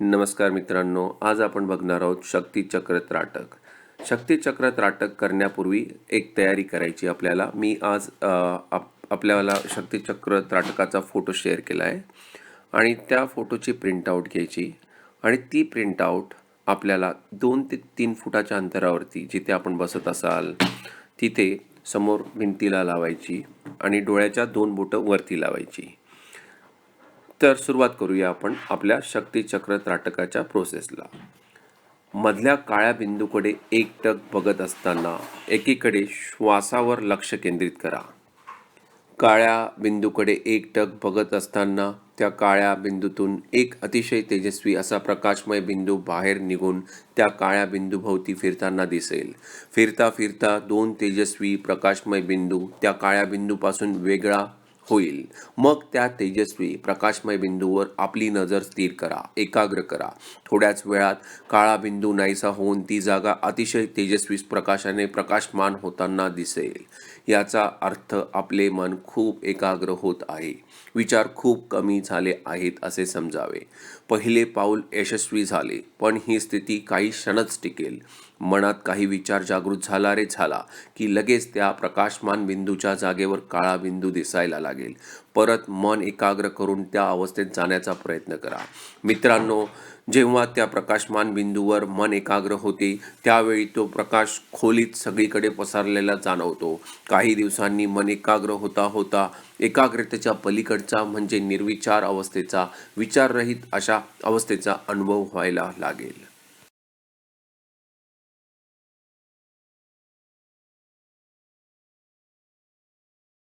नमस्कार मित्रांनो आज आपण बघणार आहोत शक्तिचक्र त्राटक. शक्तिचक्र त्राटक करण्यापूर्वी एक तयारी करायची आपल्याला. मी आज आप आपल्याला शक्तिचक्र त्राटकाचा फोटो शेअर केला आहे आणि त्या फोटोची प्रिंटआउट घ्यायची. आणि ती प्रिंटआउट आपल्याला दोन ते तीन फुटाच्या अंतरावरती जिथे आपण बसत असाल तिथे समोर भिंतीला लावायची आणि डोळ्याच्या दोन बोटं वरती लावायची. तर सुरुवात करूया आपण आपल्या शक्तिचक्र त्राटकाच्या प्रोसेसला मधल्या काळ्या बिंदूकडे एकटक बघत असताना एकीकडे श्वासावर लक्ष केंद्रित करा. काळ्या बिंदूकडे एकटक बघत असताना त्या काळ्या बिंदूतून एक अतिशय तेजस्वी असा प्रकाशमय बिंदू बाहेर निघून त्या काळ्या बिंदूभोवती फिरताना दिसेल. फिरता फिरता दोन तेजस्वी प्रकाशमय बिंदू त्या काळ्या बिंदूपासून वेगळा होईल. मग त्या तेजस्वी प्रकाशमय बिंदूवर आपली नजर स्थिर करा एकाग्र करा. थोड्याच वेळात काळा बिंदू नाहीसा होऊन ती जागा अतिशय तेजस्वी प्रकाशाने प्रकाशमान होताना दिसेल. याचा अर्थ आपले मन खूप एकाग्र होत आहे. विचार खूप कमी झाले आहेत असे समजावे. पहिले पाऊल यशस्वी झाले पण ही स्थिती काही क्षणच टिकेल. मनात काही विचार जागृत झाला रे झाला की लगेच त्या प्रकाशमान बिंदूच्या जागेवर काळा बिंदू दिसायला लागेल. परत मन एकाग्र करून त्या अवस्थेत जाण्याचा प्रयत्न करा. मित्रांनो जेव्हा त्या प्रकाशमान बिंदूवर मन एकाग्र होते त्यावेळी तो प्रकाश खोलीत सगळीकडे पसरलेला जाणवतो. काही दिवसांनी मन एकाग्र होता होता एकाग्रतेच्या पलीकडचा म्हणजे निर्विचार अवस्थेचा विचाररहित अशा अवस्थेचा अनुभव व्हायला लागेल.